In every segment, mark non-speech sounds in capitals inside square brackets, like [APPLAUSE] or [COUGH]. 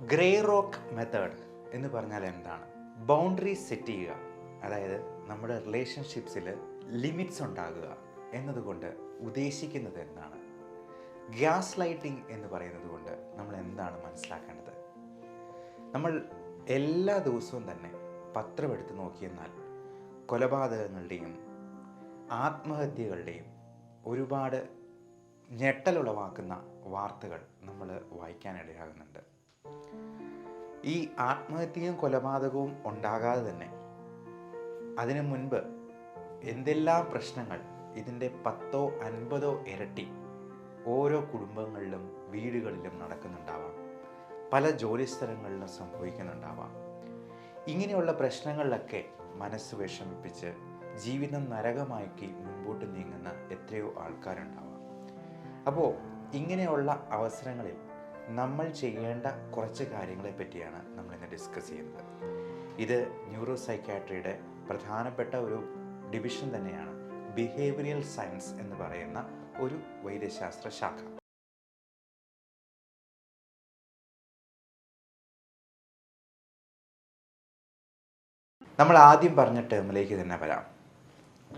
Grey rock method എന്ന് പറഞ്ഞാൽ എന്താണ്? ബൗണ്ടറി സെറ്റ് ചെയ്യുക. അതായത് നമ്മുടെ റിലേഷൻഷിപ്സിൽ ലിമിറ്റ്സ് ഉണ്ടാകുക എന്നതുകൊണ്ട് ഉദ്ദേശിക്കുന്നത് എന്താണ്? ഗ്യാസ് ലൈറ്റിംഗ് എന്ന് പറയുന്നത് കൊണ്ട് നമ്മൾ എന്താണ് മനസ്സിലാക്കേണ്ടത്? നമ്മൾ എല്ലാ ദിവസവും തന്നെ പത്രം എടുത്ത് നോക്കിയെന്നാൽ കൊലപാതകങ്ങളുടെയും ആത്മഹത്യകളുടെയും ഒരുപാട് ഞെട്ടലുളവാക്കുന്ന വാർത്തകൾ നമ്മൾ വായിക്കാനിടയാകുന്നുണ്ട് ഈ ആത്മഹത്യയും കൊലപാതകവും ഉണ്ടാകാതെ തന്നെ അതിനു മുൻപ് എന്തെല്ലാം പ്രശ്നങ്ങൾ ഇതിന്റെ പത്തോ അൻപതോ ഇരട്ടി ഓരോ കുടുംബങ്ങളിലും വീടുകളിലും നടക്കുന്നുണ്ടാവാം. പല ജോലിസ്ഥലങ്ങളിലും സംഭവിക്കുന്നുണ്ടാവാം. ഇങ്ങനെയുള്ള പ്രശ്നങ്ങളിലൊക്കെ മനസ്സ് വിഷമിപ്പിച്ച് ജീവിതം നരകമാക്കി മുൻപോട്ട് നീങ്ങുന്ന എത്രയോ ആൾക്കാരുണ്ടാവാം. അപ്പോൾ ഇങ്ങനെയുള്ള അവസരങ്ങളിൽ നമ്മൾ ചെയ്യേണ്ട കുറച്ച് കാര്യങ്ങളെ പറ്റിയാണ് നമ്മൾ ഇന്ന് ഡിസ്കസ് ചെയ്യുന്നത്. ഇത് ന്യൂറോ സൈക്കാട്രിയുടെ പ്രധാനപ്പെട്ട ഒരു ഡിവിഷൻ തന്നെയാണ്. ബിഹേവിയറൽ സയൻസ് എന്ന് പറയുന്ന ഒരു വൈദ്യശാസ്ത്ര ശാഖ. നമ്മൾ ആദ്യം പറഞ്ഞ ടേമിലേക്ക് തന്നെ വരാം.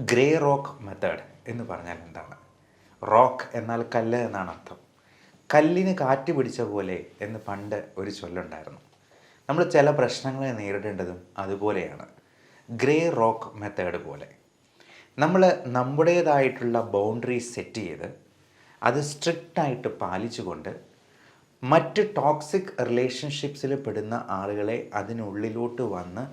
ഗ്രേ റോക്ക് മെത്തേഡ് എന്ന് പറഞ്ഞാൽ എന്താണ്? റോക്ക് എന്നാൽ കല്ല് എന്നാണ് അർത്ഥം. കല്ലിന് കാറ്റ് പിടിച്ച പോലെ എന്ന് പണ്ട് ഒരു ചൊല്ലുണ്ടായിരുന്നു. നമ്മൾ ചില പ്രശ്നങ്ങളെ നേരിടേണ്ടതും അതുപോലെയാണ്. ഗ്രേ റോക്ക് മെത്തേഡ് പോലെ. നമ്മൾ നമ്മുടേതായിട്ടുള്ള ബൗണ്ടറി സെറ്റ് ചെയ്ത് അത് സ്ട്രിക്റ്റായിട്ട് പാലിച്ചുകൊണ്ട് മറ്റ് ടോക്സിക് റിലേഷൻഷിപ്സിൽ പെടുന്ന ആളുകളെ അതിനുള്ളിലോട്ട് വന്ന്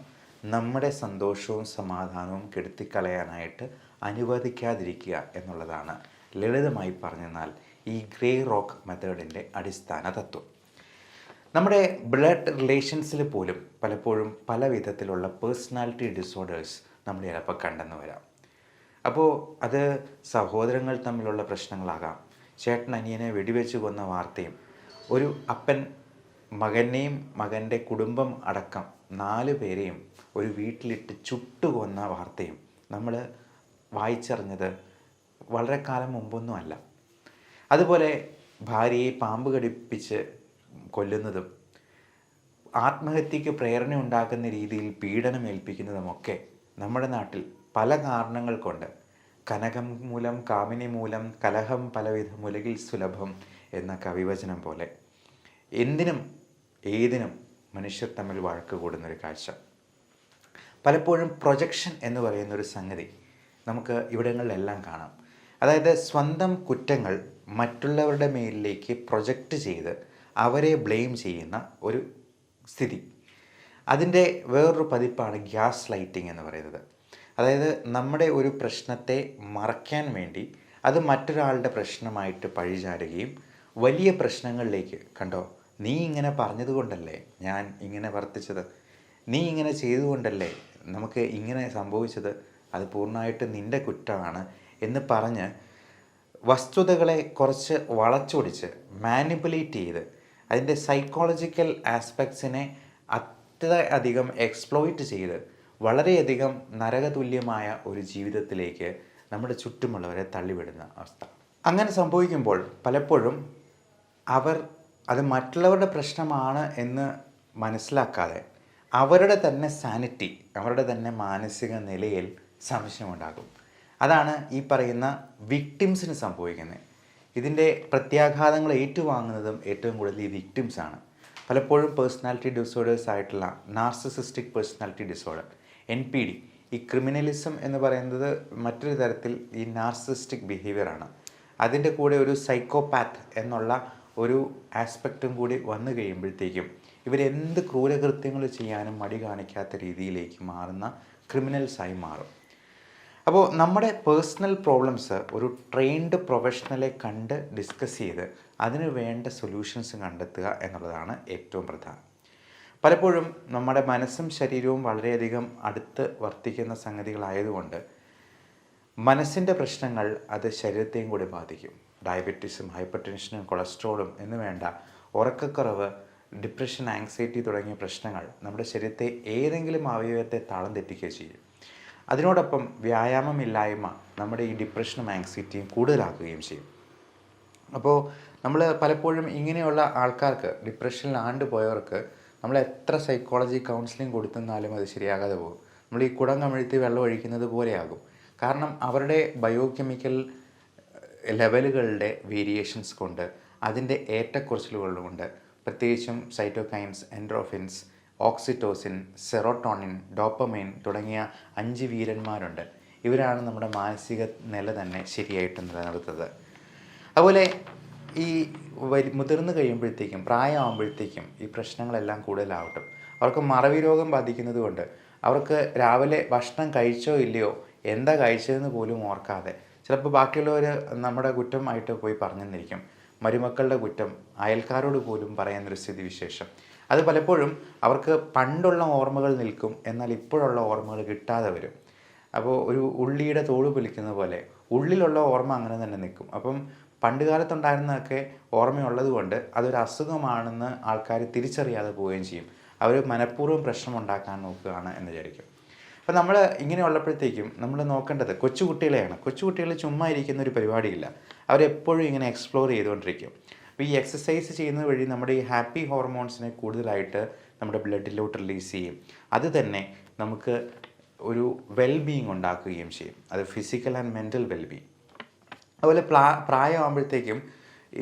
നമ്മുടെ സന്തോഷവും സമാധാനവും കെടുത്തിക്കളയാനായിട്ട് അനുവദിക്കാതിരിക്കുക എന്നുള്ളതാണ് ലളിതമായി പറഞ്ഞെന്നാൽ ഈ ഗ്രേ റോക്ക് മെത്തേഡിന്റെ അടിസ്ഥാന തത്വം. നമ്മുടെ ബ്ലഡ് റിലേഷൻസിൽ പോലും പലപ്പോഴും പല വിധത്തിലുള്ള പേഴ്സണാലിറ്റി ഡിസോർഡേഴ്സ് നമ്മൾ ചിലപ്പോൾ കണ്ടെന്ന് വരാം. അപ്പോൾ അത് സഹോദരങ്ങൾ തമ്മിലുള്ള പ്രശ്നങ്ങളാകാം. ചേട്ടൻ അനിയനെ വെടിവെച്ച് കൊന്ന വാർത്തയും ഒരു അപ്പൻ മകനെയും മകന്റെ കുടുംബം അടക്കം നാല് പേരെയും ഒരു വീട്ടിലിട്ട് ചുട്ടുകൊന്ന വാർത്തയും നമ്മൾ വായിച്ചറിഞ്ഞത് വളരെ കാലം മുമ്പൊന്നും അല്ല. അതുപോലെ ഭാര്യയെ പാമ്പ് കടിപ്പിച്ച് കൊല്ലുന്നതും ആത്മഹത്യക്ക് പ്രേരണ ഉണ്ടാക്കുന്ന രീതിയിൽ പീഡനം ഏൽപ്പിക്കുന്നതുമൊക്കെ നമ്മുടെ നാട്ടിൽ പല കാരണങ്ങൾ കൊണ്ട് കനകം മൂലം കാമിനി മൂലം കലഹം പലവിധ മുലകിൽ സുലഭം എന്ന കവിവചനം പോലെ എന്തിനും ഏതിനും മനുഷ്യർ തമ്മിൽ വഴക്ക് കൂടുന്നൊരു കാഴ്ച. പലപ്പോഴും പ്രൊജക്ഷൻ എന്ന് പറയുന്നൊരു സംഗതി നമുക്ക് ഇവിടങ്ങളിലെല്ലാം കാണാം. അതായത് സ്വന്തം കുറ്റങ്ങൾ മറ്റുള്ളവരുടെ മേലിലേക്ക് പ്രൊജക്റ്റ് ചെയ്ത് അവരെ ബ്ലെയിം ചെയ്യുന്ന ഒരു സ്ഥിതി. അതിന്റെ വേറൊരു പതിപ്പാണ് ഗ്യാസ് ലൈറ്റിംഗ് എന്ന് പറയുന്നത്. അതായത് നമ്മുടെ ഒരു പ്രശ്നത്തെ മറയ്ക്കാൻ വേണ്ടി അത് മറ്റൊരാളുടെ പ്രശ്നമായിട്ട് പഴിചാരുകയും വലിയ പ്രശ്നങ്ങളിലേക്ക് കണ്ടോ നീ ഇങ്ങനെ പറഞ്ഞതുകൊണ്ടല്ലേ ഞാൻ ഇങ്ങനെ വർത്തിച്ചത്? നീ ഇങ്ങനെ ചെയ്തുകൊണ്ടല്ലേ നമുക്ക് ഇങ്ങനെ സംഭവിച്ചത്? അത് പൂർണമായിട്ട് നിന്റെ കുറ്റമാണ് എന്ന് പറഞ്ഞ് വസ്തുതകളെ കുറച്ച് വളച്ചൊടിച്ച് മാനിപ്പുലേറ്റ് ചെയ്ത് അതിന്റെ സൈക്കോളജിക്കൽ ആസ്പെക്ട്സിനെ അത്ര അധികം എക്സ്പ്ലോയിറ്റ് ചെയ്ത് വളരെയധികം നരകതുല്യമായ ഒരു ജീവിതത്തിലേക്ക് നമ്മുടെ ചുറ്റുമുള്ളവരെ തള്ളിവിടുന്ന അവസ്ഥ. അങ്ങനെ സംഭവിക്കുമ്പോൾ പലപ്പോഴും അവർ അത് മറ്റുള്ളവരുടെ പ്രശ്നമാണ് എന്ന് മനസ്സിലാക്കാതെ അവരുടെ തന്നെ സാനിറ്റി അവരുടെ തന്നെ മാനസിക നിലയിൽ സംശയമുണ്ടാകും. അതാണ് ഈ പറയുന്ന വിക്ടിംസിന് സംഭവിക്കുന്നത്. ഇതിന്റെ പ്രത്യാഘാതങ്ങൾ ഏറ്റുവാങ്ങുന്നതും ഏറ്റവും കൂടുതൽ ഈ വിക്ടിംസ് ആണ്. പലപ്പോഴും പേഴ്സണാലിറ്റി ഡിസോർഡേഴ്സ് ആയിട്ടുള്ള narcissistic personality disorder N P D ഈ ക്രിമിനലിസം എന്ന് പറയുന്നത് മറ്റൊരു തരത്തിൽ ഈ നാർസിസ്റ്റിക് ബിഹേവിയറാണ് അതിന്റെ കൂടെ ഒരു സൈക്കോപാത്ത് എന്നുള്ള ഒരു ആസ്പെക്റ്റും കൂടി വന്നു കഴിയുമ്പോഴത്തേക്കും ഇവരെന്ത് ക്രൂരകൃത്യങ്ങൾ ചെയ്യാനും മടി കാണിക്കാത്ത രീതിയിലേക്ക് മാറുന്ന ക്രിമിനൽസായി മാറും. അപ്പോൾ നമ്മുടെ പേഴ്സണൽ പ്രോബ്ലംസ് ഒരു ട്രെയിൻഡ് പ്രൊഫഷണലെ കണ്ട് ഡിസ്കസ് ചെയ്ത് അതിന് വേണ്ട സൊല്യൂഷൻസ് കണ്ടെത്തുക എന്നുള്ളതാണ് ഏറ്റവും പ്രധാനം. പലപ്പോഴും നമ്മുടെ മനസ്സും ശരീരവും വളരെയധികം അടുത്ത് വർത്തിക്കുന്ന സംഗതികളായതുകൊണ്ട് മനസ്സിന്റെ പ്രശ്നങ്ങൾ അത് ശരീരത്തെയും കൂടി ബാധിക്കും. ഡയബറ്റീസും ഹൈപ്പർ ടെൻഷനും കൊളസ്ട്രോളും എന്ന് വേണ്ട ഉറക്കക്കുറവ് ഡിപ്രഷൻ ആങ്സൈറ്റി തുടങ്ങിയ പ്രശ്നങ്ങൾ നമ്മുടെ ശരീരത്തെ ഏതെങ്കിലും അവയവത്തെ താളം തെറ്റിക്കുകയോ ചെയ്യും. അതിനോടൊപ്പം വ്യായാമമില്ലായ്മ നമ്മുടെ ഈ ഡിപ്രഷനും ആങ്സൈറ്റിയും കൂടുതലാക്കുകയും ചെയ്യും. അപ്പോൾ നമ്മൾ പലപ്പോഴും ഇങ്ങനെയുള്ള ആൾക്കാർക്ക് ഡിപ്രഷനിൽ ആണ്ട് പോയവർക്ക് നമ്മൾ എത്ര സൈക്കോളജി കൗൺസിലിംഗ് കൊടുത്തെന്നാലും അത് ശരിയാകാതെ പോകും. നമ്മൾ ഈ കുടം കമിഴ്ത്തി വെള്ളം ഒഴിക്കുന്നത് പോലെയാകും. കാരണം അവരുടെ ബയോകെമിക്കൽ ലെവലുകളുടെ വേരിയേഷൻസ് കൊണ്ട് അതിന്റെ ഏറ്റക്കുറച്ചിലുകൾ കൊണ്ട് പ്രത്യേകിച്ചും cytokines endorphins oxytocin serotonin dopamine തുടങ്ങിയ അഞ്ച് വീരന്മാരുണ്ട്. ഇവരാണ് നമ്മുടെ മാനസിക നില തന്നെ ശരിയായിട്ട് നിലനിർത്തുന്നത്. അതുപോലെ ഈ വരി മുതിർന്നു കഴിയുമ്പോഴത്തേക്കും പ്രായമാകുമ്പോഴത്തേക്കും ഈ പ്രശ്നങ്ങളെല്ലാം കൂടുതലാവട്ടും. അവർക്ക് മറവി രോഗം ബാധിക്കുന്നത് കൊണ്ട് അവർക്ക് രാവിലെ ഭക്ഷണം കഴിച്ചോ ഇല്ലയോ എന്താ കഴിച്ചതെന്ന് പോലും ഓർക്കാതെ ചിലപ്പോൾ ബാക്കിയുള്ളവർ നമ്മുടെ കുറ്റമായിട്ട് പോയി പറഞ്ഞെന്നിരിക്കും. മരുമക്കളുടെ കുറ്റം അയൽക്കാരോട് പോലും പറയുന്നൊരു സ്ഥിതി വിശേഷം അത് പലപ്പോഴും അവർക്ക് പണ്ടുള്ള ഓർമ്മകൾ നിൽക്കും എന്നാൽ ഇപ്പോഴുള്ള ഓർമ്മകൾ കിട്ടാതെ വരും. അപ്പോൾ ഒരു ഉള്ളിയുടെ തോട് പൊലിക്കുന്ന പോലെ ഉള്ളിലുള്ള ഓർമ്മ അങ്ങനെ തന്നെ നിൽക്കും. അപ്പം പണ്ട് കാലത്തുണ്ടായിരുന്നതൊക്കെ ഓർമ്മയുള്ളത് കൊണ്ട് അതൊരു അസുഖമാണെന്ന് ആൾക്കാർ തിരിച്ചറിയാതെ പോവുകയും ചെയ്യും. അവർ മനഃപൂർവം പ്രശ്നം ഉണ്ടാക്കാൻ നോക്കുകയാണ് എന്ന് വിചാരിക്കും. അപ്പോൾ നമ്മൾ ഇങ്ങനെ ഉള്ളപ്പോഴത്തേക്കും നമ്മൾ നോക്കേണ്ടത് കൊച്ചുകുട്ടികളെയാണ്. കൊച്ചുകുട്ടികൾ ചുമ്മാ ഇരിക്കുന്ന ഒരു പരിപാടിയില്ല. അവരെപ്പോഴും ഇങ്ങനെ എക്സ്പ്ലോർ ചെയ്തുകൊണ്ടിരിക്കും. അപ്പോൾ ഈ എക്സസൈസ് ചെയ്യുന്ന വഴി നമ്മുടെ ഈ ഹാപ്പി ഹോർമോൺസിനെ കൂടുതലായിട്ട് നമ്മുടെ ബ്ലഡിലോട്ട് റിലീസ് ചെയ്യും. അത് തന്നെ നമുക്ക് ഒരു വെൽബീയിങ് ഉണ്ടാക്കുകയും ചെയ്യും. അത് ഫിസിക്കൽ ആൻഡ് മെന്റൽ വെൽബീയിങ് അതുപോലെ പ്ലാ പ്രായമാകുമ്പോഴത്തേക്കും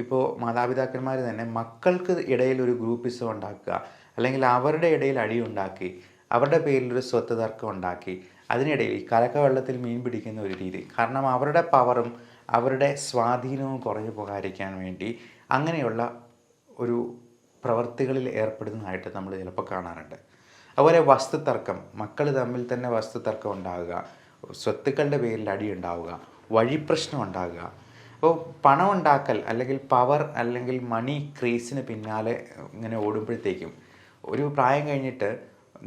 ഇപ്പോൾ മാതാപിതാക്കന്മാർ തന്നെ മക്കൾക്ക് ഇടയിൽ ഒരു ഗ്രൂപ്പിസം ഉണ്ടാക്കുക അല്ലെങ്കിൽ അവരുടെ ഇടയിൽ അടി ഉണ്ടാക്കി അവരുടെ പേരിൽ ഒരു സ്വത്ത് തർക്കം ഉണ്ടാക്കി അതിനിടയിൽ ഈ കലക്ക വെള്ളത്തിൽ മീൻ പിടിക്കുന്ന ഒരു രീതി. കാരണം അവരുടെ പവറും അവരുടെ സ്വാധീനവും കുറഞ്ഞു പോകാതിരിക്കാൻ വേണ്ടി അങ്ങനെയുള്ള ഒരു പ്രവർത്തികളിൽ ഏർപ്പെടുന്നതായിട്ട് നമ്മൾ ചിലപ്പോൾ കാണാറുണ്ട്. അതുപോലെ വസ്തുതർക്കം മക്കൾ തമ്മിൽ തന്നെ വസ്തുതർക്കം ഉണ്ടാകുക സ്വത്തുക്കളുടെ പേരിൽ അടി ഉണ്ടാവുക വഴിപ്രശ്നം ഉണ്ടാകുക. അപ്പോൾ പണം ഉണ്ടാക്കൽ അല്ലെങ്കിൽ പവർ അല്ലെങ്കിൽ മണി ക്രേസിന് പിന്നാലെ ഇങ്ങനെ ഓടുമ്പോഴത്തേക്കും ഒരു പ്രായം കഴിഞ്ഞിട്ട്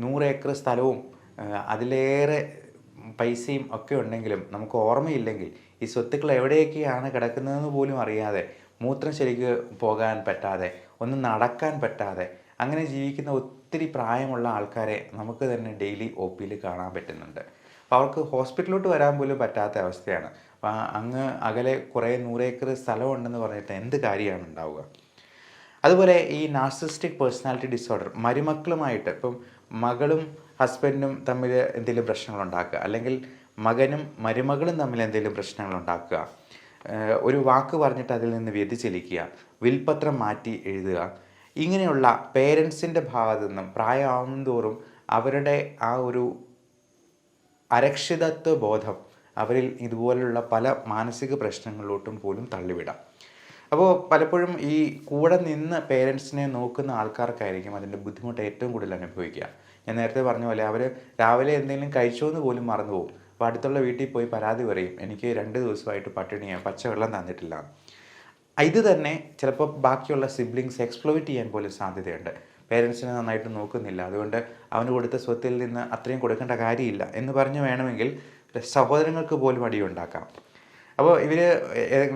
നൂറ് ഏക്കർ സ്ഥലവും അതിലേറെ പൈസയും ഒക്കെ ഉണ്ടെങ്കിലും നമുക്ക് ഓർമ്മയില്ലെങ്കിൽ ഈ സ്വത്തുക്കൾ എവിടെയൊക്കെയാണ് കിടക്കുന്നതെന്ന് പോലും അറിയാതെ മൂത്രം ശരിക്ക് പോകാൻ പറ്റാതെ ഒന്ന് നടക്കാൻ പറ്റാതെ അങ്ങനെ ജീവിക്കുന്ന ഒത്തിരി പ്രായമുള്ള ആൾക്കാരെ നമുക്ക് തന്നെ ഡെയിലി ഒ പിയിൽ കാണാൻ പറ്റുന്നുണ്ട്. അപ്പോൾ അവർക്ക് ഹോസ്പിറ്റലിലോട്ട് വരാൻ പോലും പറ്റാത്ത അവസ്ഥയാണ്. അപ്പോൾ അങ്ങ് അകലെ കുറേ നൂറേക്കർ സ്ഥലമുണ്ടെന്ന് പറഞ്ഞിട്ട് എന്ത് കാര്യമാണ് ഉണ്ടാവുക? അതുപോലെ ഈ നാർസിസ്റ്റിക് പേഴ്സണാലിറ്റി ഡിസോർഡർ മരുമക്കളുമായിട്ട് ഇപ്പം മകളും ഹസ്ബൻഡും തമ്മിൽ എന്തെങ്കിലും പ്രശ്നങ്ങൾ ഉണ്ടാക്കുക അല്ലെങ്കിൽ മകനും മരുമകളും തമ്മിൽ എന്തെങ്കിലും പ്രശ്നങ്ങൾ ഉണ്ടാക്കുക ഒരു വാക്ക് പറഞ്ഞിട്ട് അതിൽ നിന്ന് വ്യതിചലിക്കുക വിൽപത്രം മാറ്റി എഴുതുക. ഇങ്ങനെയുള്ള പേരൻസിന്റെ ഭാഗത്തു നിന്നും പ്രായമാവും തോറും അവരുടെ ആ ഒരു അരക്ഷിതത്വ ബോധം അവരിൽ ഇതുപോലെയുള്ള പല മാനസിക പ്രശ്നങ്ങളിലോട്ടും പോലും തള്ളിവിടാം. അപ്പോൾ പലപ്പോഴും ഈ കൂടെ നിന്ന് പേരൻസിനെ നോക്കുന്ന ആൾക്കാർക്കായിരിക്കും അതിന്റെ ബുദ്ധിമുട്ട് ഏറ്റവും കൂടുതൽ അനുഭവിക്കുക. ഞാൻ നേരത്തെ പറഞ്ഞ പോലെ അവർ രാവിലെ എന്തെങ്കിലും കഴിച്ചോ എന്ന് പോലും മറന്നു പോകും. അപ്പോൾ അടുത്തുള്ള വീട്ടിൽ പോയി പരാതി പറയും എനിക്ക് രണ്ട് ദിവസമായിട്ട് പട്ടിണിയാണ് പച്ചവെള്ളം തന്നിട്ടില്ല. ഇത് തന്നെ ചിലപ്പോൾ ബാക്കിയുള്ള സിബ്ലിങ്സ് എക്സ്പ്ലോയിറ്റ് ചെയ്യാൻ പോലും സാധ്യതയുണ്ട്. പേരൻസിനെ നന്നായിട്ട് നോക്കുന്നില്ല. അതുകൊണ്ട് അവന് കൊടുത്ത സ്വത്തിൽ നിന്ന് അത്രയും കൊടുക്കേണ്ട കാര്യമില്ല എന്ന് പറഞ്ഞ് വേണമെങ്കിൽ സഹോദരങ്ങൾക്ക് പോലും അടിയുണ്ടാക്കാം. അപ്പോൾ ഇവർ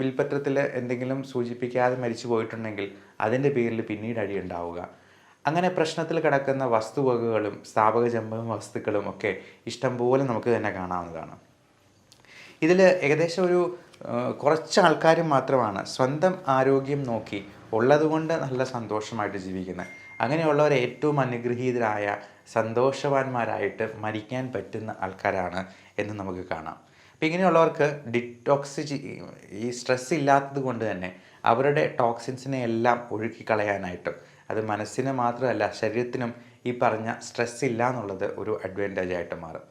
വിൽപ്പത്രത്തിൽ എന്തെങ്കിലും സൂചിപ്പിക്കാതെ മരിച്ചു പോയിട്ടുണ്ടെങ്കിൽ അതിന്റെ പേരിൽ പിന്നീട് അടി ഉണ്ടാവുക അങ്ങനെ പ്രശ്നത്തിൽ കിടക്കുന്ന വസ്തുവകകളും സ്ഥാപക ജമ്പ വസ്തുക്കളും ഒക്കെ ഇഷ്ടംപോലെ നമുക്ക് തന്നെ കാണാവുന്നതാണ്. ഇതിൽ ഏകദേശം ഒരു കുറച്ച് ആൾക്കാർ മാത്രമാണ് സ്വന്തം ആരോഗ്യം നോക്കി ഉള്ളതുകൊണ്ട് നല്ല സന്തോഷമായിട്ട് ജീവിക്കുന്നത് അങ്ങനെയുള്ളവർ ഏറ്റവും അനുഗ്രഹീതരായ സന്തോഷവാന്മാരായിട്ട് മരിക്കാൻ പറ്റുന്ന ആൾക്കാരാണ് എന്ന് നമുക്ക് കാണാം. അപ്പം ഇങ്ങനെയുള്ളവർക്ക് ഡിറ്റോക്സ് ഈ സ്ട്രെസ് ഇല്ലാത്തത് കൊണ്ട് തന്നെ അവരുടെ ടോക്സിൻസിനെ എല്ലാം ഒഴുക്കി കളയാനായിട്ടും അത് മനസ്സിന് മാത്രമല്ല ശരീരത്തിനും ഈ പറഞ്ഞ സ്ട്രെസ് ഇല്ല എന്നുള്ളത് ഒരു അഡ്വാന്റേജ് ആയിട്ട് മാറും.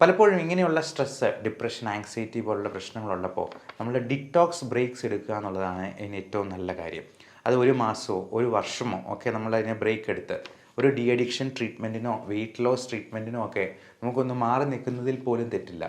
പലപ്പോഴും ഇങ്ങനെയുള്ള സ്ട്രെസ്സ് ഡിപ്രഷൻ ആങ്സൈറ്റി പോലുള്ള പ്രശ്നങ്ങളുള്ളപ്പോൾ നമ്മൾ ഡിറ്റോക്സ് ബ്രേക്സ് എടുക്കുക എന്നുള്ളതാണ് ഇതിന് ഏറ്റവും നല്ല കാര്യം. അത് ഒരു മാസമോ ഒരു വർഷമോ ഒക്കെ നമ്മൾ അതിനെ ബ്രേക്ക് എടുത്ത് ഒരു ഡി അഡിക്ഷൻ ട്രീറ്റ്മെന്റിനോ വെയിറ്റ് ലോസ് ട്രീറ്റ്മെന്റിനോ ഒക്കെ നമുക്കൊന്ന് മാറി നിൽക്കുന്നതിൽ പോലും തെറ്റില്ല.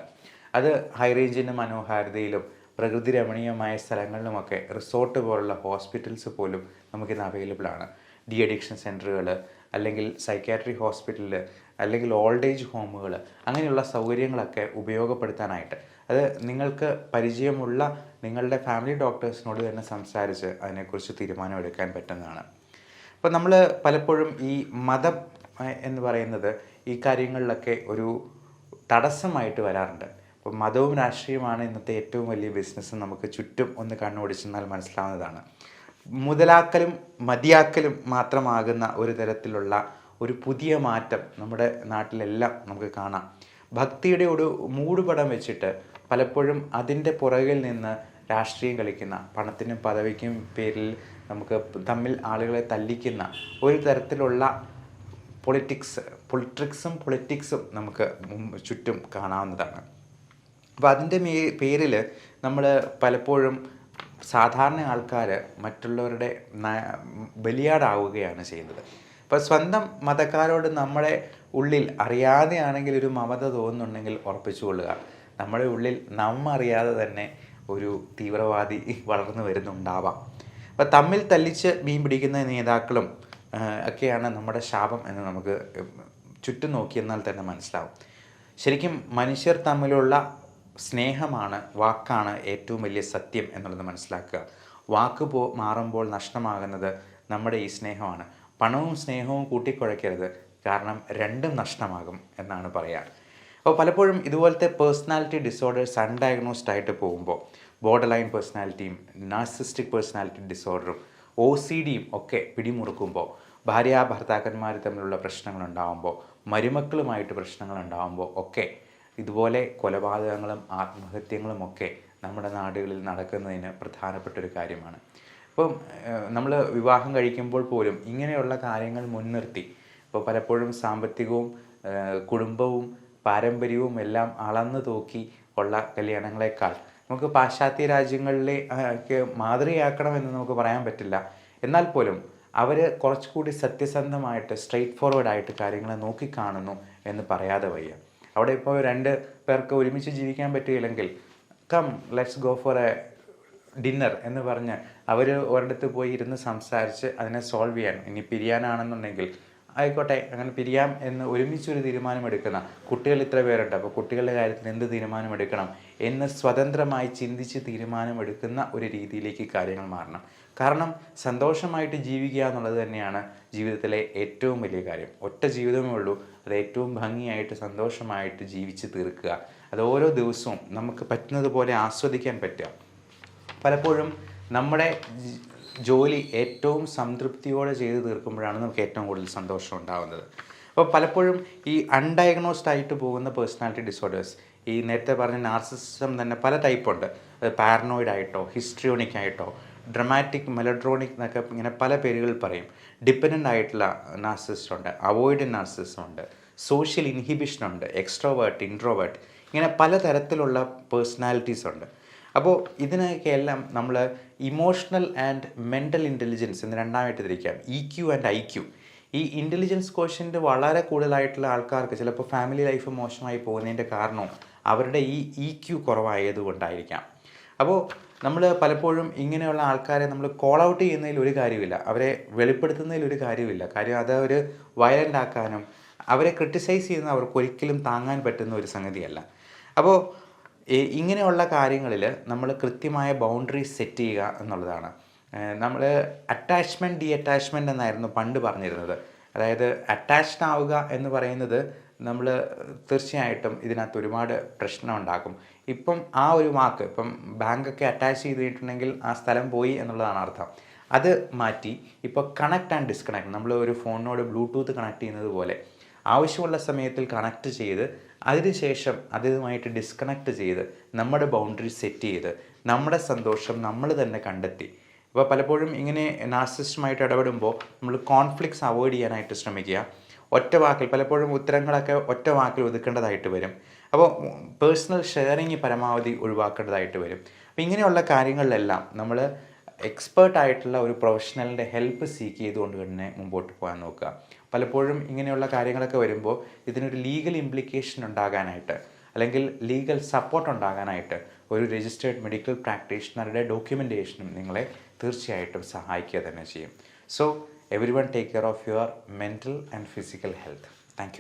അത് ഹൈ റേഞ്ചിന്റെ മനോഹാരിതയിലും പ്രകൃതി രമണീയമായ സ്ഥലങ്ങളിലുമൊക്കെ റിസോർട്ട് പോലുള്ള ഹോസ്പിറ്റൽസ് പോലും നമുക്കിന്ന് അവൈലബിൾ ആണ്. ഡി അഡിക്ഷൻ സെന്ററുകൾ അല്ലെങ്കിൽ സൈക്കാട്രി ഹോസ്പിറ്റലിൽ അല്ലെങ്കിൽ ഓൾഡ് ഏജ് ഹോമുകൾ അങ്ങനെയുള്ള സൗകര്യങ്ങളൊക്കെ ഉപയോഗപ്പെടുത്താനായിട്ട്. അത് നിങ്ങൾക്ക് പരിചയമുള്ള നിങ്ങളുടെ ഫാമിലി ഡോക്ടേഴ്സിനോട് തന്നെ സംസാരിച്ച് അതിനെക്കുറിച്ച് തീരുമാനമെടുക്കാൻ പറ്റുന്നതാണ്. അപ്പോൾ നമ്മൾ പലപ്പോഴും ഈ മതം എന്ന് പറയുന്നത് ഈ കാര്യങ്ങളിലൊക്കെ ഒരു തടസ്സമായിട്ട് വരാറുണ്ട്. അപ്പോൾ മതവും രാഷ്ട്രീയമാണ് ഇന്നത്തെ ഏറ്റവും വലിയ ബിസിനസ് നമുക്ക് ചുറ്റും ഒന്ന് കണ്ണോടിച്ചെന്നാൽ മനസ്സിലാവുന്നതാണ്. മുതലാക്കലും മതിയാക്കലും മാത്രമാകുന്ന ഒരു തരത്തിലുള്ള ഒരു പുതിയ മാറ്റം നമ്മുടെ നാട്ടിലെല്ലാം നമുക്ക് കാണാം. ഭക്തിയുടെ ഒരു മൂടുപടം വെച്ചിട്ട് പലപ്പോഴും അതിന്റെ പുറകിൽ നിന്ന് രാഷ്ട്രീയം കളിക്കുന്ന പണത്തിനും പദവിക്കും പേരിൽ നമുക്ക് തമ്മിൽ ആളുകളെ തല്ലിക്കുന്ന ഒരു തരത്തിലുള്ള പൊളിറ്റിക്സ് പൊളിറ്റിക്സും പൊളിറ്റിക്സും നമുക്ക് ചുറ്റും കാണാവുന്നതാണ്. അപ്പോൾ അതിന്റെ മേ പേരിൽ നമ്മൾ പലപ്പോഴും സാധാരണ ആൾക്കാർ മറ്റുള്ളവരുടെ ബലിയാടാവുകയാണ് ചെയ്യുന്നത്. അപ്പോൾ സ്വന്തം മതക്കാരോട് നമ്മുടെ ഉള്ളിൽ അറിയാതെയാണെങ്കിൽ ഒരു മമത തോന്നുന്നുണ്ടെങ്കിൽ ഉറപ്പിച്ചുകൊള്ളുക നമ്മുടെ ഉള്ളിൽ നമ്മ അറിയാതെ തന്നെ ഒരു തീവ്രവാദി [LAUGHS] വളർന്നു വരുന്നുണ്ടാവാം. അപ്പോൾ തമ്മിൽ തല്ലിച്ച് മീൻ പിടിക്കുന്ന നേതാക്കളും ഒക്കെയാണ് നമ്മുടെ ശാപം എന്ന് നമുക്ക് ചുറ്റും നോക്കിയെന്നാൽ തന്നെ മനസ്സിലാവും. ശരിക്കും മനുഷ്യർ തമ്മിലുള്ള സ്നേഹമാണ് വാക്കാണ് ഏറ്റവും വലിയ സത്യം എന്നുള്ളത് മനസ്സിലാക്കുക. വാക്ക് പോ മാറുമ്പോൾ നഷ്ടമാകുന്നത് നമ്മുടെ ഈ സ്നേഹമാണ്. പണവും സ്നേഹവും കൂട്ടിക്കുഴയ്ക്കരുത്. കാരണം രണ്ടും നഷ്ടമാകും എന്നാണ് പറയാറ് അപ്പോൾ പലപ്പോഴും ഇതുപോലത്തെ പേഴ്സണാലിറ്റി ഡിസോർഡേഴ്സ് അൺഡയഗ്നോസ്ഡ് ആയിട്ട് പോകുമ്പോൾ ബോർഡർ ലൈൻ പേഴ്സണാലിറ്റിയും നാർസിസ്റ്റിക് പേഴ്സണാലിറ്റി ഡിസോർഡറും ഒ സി ഡിയും ഒക്കെ പിടിമുറുക്കുമ്പോൾ ഭാര്യ ഭർത്താക്കന്മാർ തമ്മിലുള്ള പ്രശ്നങ്ങളുണ്ടാകുമ്പോൾ മരുമക്കളുമായിട്ട് പ്രശ്നങ്ങളുണ്ടാകുമ്പോൾ ഒക്കെ ഇതുപോലെ കൊലപാതകങ്ങളും ആത്മഹത്യങ്ങളും ഒക്കെ നമ്മുടെ നാടുകളിൽ നടക്കുന്നതിന് പ്രധാനപ്പെട്ട ഒരു കാര്യമാണ്. ഇപ്പം നമ്മൾ വിവാഹം കഴിക്കുമ്പോൾ പോലും ഇങ്ങനെയുള്ള കാര്യങ്ങൾ മുൻനിർത്തി ഇപ്പോൾ പലപ്പോഴും സാമ്പത്തികവും കുടുംബവും പാരമ്പര്യവും എല്ലാം അളന്നു തൂക്കി ഉള്ള കല്യാണങ്ങളെക്കാൾ നമുക്ക് പാശ്ചാത്യ രാജ്യങ്ങളിലെ ആ, ഒക്കെ മാതൃകയാക്കണമെന്ന് നമുക്ക് പറയാൻ പറ്റില്ല. എന്നാൽ പോലും അവർ കുറച്ചുകൂടി സത്യസന്ധമായിട്ട് സ്ട്രെയിറ്റ് ഫോർവേഡ് ആയിട്ട് കാര്യങ്ങളെ നോക്കിക്കാണുന്നു എന്ന് പറയാതെ വയ്യ. അവിടെ ഇപ്പോൾ രണ്ട് പേർക്ക് ഒരുമിച്ച് ജീവിക്കാൻ പറ്റുകയില്ലെങ്കിൽ come let's go for a dinner എന്ന് പറഞ്ഞ് അവർ ഒരിടത്ത് പോയി ഇരുന്ന് സംസാരിച്ച് അതിനെ സോൾവ് ചെയ്യാൻ. ഇനി പിരിയാനാണെന്നുണ്ടെങ്കിൽ ആയിക്കോട്ടെ അങ്ങനെ പിരിയാം എന്ന് ഒരുമിച്ചൊരു തീരുമാനമെടുക്കുന്ന കുട്ടികൾ ഇത്ര പേരുണ്ട്. അപ്പോൾ കുട്ടികളുടെ കാര്യത്തിൽ എന്ത് തീരുമാനമെടുക്കണം എന്ന് സ്വതന്ത്രമായി ചിന്തിച്ച് തീരുമാനമെടുക്കുന്ന ഒരു രീതിയിലേക്ക് കാര്യങ്ങൾ മാറണം. കാരണം സന്തോഷമായിട്ട് ജീവിക്കുക എന്നുള്ളത് തന്നെയാണ് ജീവിതത്തിലെ ഏറ്റവും വലിയ കാര്യം. ഒറ്റ ജീവിതമേ ഉള്ളൂ. അത് ഏറ്റവും ഭംഗിയായിട്ട് സന്തോഷമായിട്ട് ജീവിച്ച് തീർക്കുക. അത് ഓരോ ദിവസവും നമുക്ക് പറ്റുന്നത് പോലെ ആസ്വദിക്കാൻ പറ്റുക. പലപ്പോഴും നമ്മുടെ ജോലി ഏറ്റവും സംതൃപ്തിയോടെ ചെയ്ത് തീർക്കുമ്പോഴാണ് നമുക്ക് ഏറ്റവും കൂടുതൽ സന്തോഷം ഉണ്ടാകുന്നത് അപ്പോൾ പലപ്പോഴും ഈ അൺഡയഗ്നോസ്ഡ് ആയിട്ട് പോകുന്ന പേഴ്സണാലിറ്റി ഡിസോർഡേഴ്സ് ഈ നേരത്തെ പറഞ്ഞ നാർസിസം തന്നെ പല ടൈപ്പുണ്ട് പാരനോയിഡ് ആയിട്ടോ ഹിസ്ട്രിയോണിക് ആയിട്ടോ ഡ്രമാറ്റിക് മെലഡ്രോണിക് എന്നൊക്കെ ഇങ്ങനെ പല പേരുകൾ പറയും. ഡിപ്പെൻഡന്റ് ആയിട്ടുള്ള നാർസിസ്റ്റ് ഉണ്ട് അവോയ്ഡ് നാർസിസം ഉണ്ട് സോഷ്യൽ ഇൻഹിബിഷൻ ഉണ്ട് എക്സ്ട്രോവേർട്ട് ഇൻട്രോവേർട്ട് ഇങ്ങനെ പല തരത്തിലുള്ള പേഴ്സണാലിറ്റീസ് ഉണ്ട്. അപ്പോൾ ഇതിനൊക്കെ എല്ലാം നമ്മൾ ഇമോഷണൽ ആൻഡ് മെന്റൽ ഇന്റലിജൻസ് എന്ന് രണ്ടാമായിട്ട് തിരിക്കാം. E Q and I Q ഈ ഇന്റലിജൻസ് ക്വസ്റ്റ്യന്റ് വളരെ കൂടുതലായിട്ടുള്ള ആൾക്കാർക്ക് ചിലപ്പോൾ ഫാമിലി ലൈഫ് മോശമായി പോകുന്നതിന്റെ കാരണവും അവരുടെ ഈ ഇ ക്യു കുറവായതുകൊണ്ടായിരിക്കാം. അപ്പോൾ നമ്മൾ പലപ്പോഴും ഇങ്ങനെയുള്ള ആൾക്കാരെ നമ്മൾ കോൾ ഔട്ട് ചെയ്യുന്നതിൽ ഒരു കാര്യമില്ല അവരെ വെളിപ്പെടുത്തുന്നതിൽ ഒരു കാര്യമില്ല കാര്യം അത് ഒരു വയലന്റ് ആക്കാനും അവരെ ക്രിട്ടിസൈസ് ചെയ്യുന്ന അവർക്ക് ഒരിക്കലും താങ്ങാൻ പറ്റുന്ന ഒരു സംഗതിയല്ല. അപ്പോൾ ഇങ്ങനെയുള്ള കാര്യങ്ങളിൽ നമ്മൾ കൃത്യമായ ബൗണ്ടറി സെറ്റ് ചെയ്യുക എന്നുള്ളതാണ്. നമ്മൾ അറ്റാച്ച്മെന്റ് ഡി അറ്റാച്ച്മെന്റ് എന്നായിരുന്നു പണ്ട് പറഞ്ഞിരുന്നത്. അതായത് അറ്റാച്ച്ഡ് ആവുക എന്ന് പറയുന്നത് നമ്മൾ തീർച്ചയായിട്ടും ഇതിനകത്ത് ഒരുപാട് പ്രശ്നം ഉണ്ടാക്കും. ഇപ്പം ആ ഒരു വാക്ക് ഇപ്പം ബാങ്കൊക്കെ അറ്റാച്ച് ചെയ്തിട്ടുണ്ടെങ്കിൽ ആ സ്ഥലം പോയി എന്നുള്ളതാണ് അർത്ഥം. അത് മാറ്റി ഇപ്പോൾ കണക്ട് ആൻഡ് ഡിസ്കണക്ട് നമ്മൾ ഒരു ഫോണിനോട് ബ്ലൂടൂത്ത് കണക്ട് ചെയ്യുന്നത് പോലെ ആവശ്യമുള്ള സമയത്തിൽ കണക്ട് ചെയ്ത് അതിനുശേഷം അതുമായിട്ട് ഡിസ്കണക്ട് ചെയ്ത് നമ്മുടെ ബൗണ്ടറി സെറ്റ് ചെയ്ത് നമ്മുടെ സന്തോഷം നമ്മൾ തന്നെ കണ്ടെത്തി. അപ്പോൾ പലപ്പോഴും ഇങ്ങനെ നാർസിസ്റ്റുമായിട്ട് ഇടപെടുമ്പോൾ നമ്മൾ കോൺഫ്ലിക്ട്സ് അവോയ്ഡ് ചെയ്യാനായിട്ട് ശ്രമിക്കുക. ഒറ്റ വാക്കിൽ പലപ്പോഴും ഉത്തരങ്ങളൊക്കെ ഒറ്റ വാക്കിൽ ഒതുക്കേണ്ടതായിട്ട് വരും. അപ്പോൾ പേഴ്സണൽ ഷെയറിങ് പരമാവധി ഒഴിവാക്കേണ്ടതായിട്ട് വരും. അപ്പോൾ ഇങ്ങനെയുള്ള കാര്യങ്ങളിലെല്ലാം നമ്മൾ എക്സ്പേർട്ട് ആയിട്ടുള്ള ഒരു പ്രൊഫഷണലിന്റെ ഹെൽപ്പ് സീക്ക് ചെയ്തുകൊണ്ട് തന്നെ മുമ്പോട്ട് പോകാൻ നോക്കുക. പലപ്പോഴും ഇങ്ങനെയുള്ള കാര്യങ്ങളൊക്കെ വരുമ്പോൾ ഇതിനൊരു ലീഗൽ ഇംപ്ലിക്കേഷൻ ഉണ്ടാകാനായിട്ട് അല്ലെങ്കിൽ ലീഗൽ സപ്പോർട്ട് ഉണ്ടാകാനായിട്ട് ഒരു രജിസ്റ്റേർഡ് മെഡിക്കൽ പ്രാക്ടീഷണറുടെ ഡോക്യുമെന്റേഷനും നിങ്ങളെ തീർച്ചയായിട്ടും സഹായിക്കുക തന്നെ ചെയ്യും. So everyone take care of your mental and physical health thank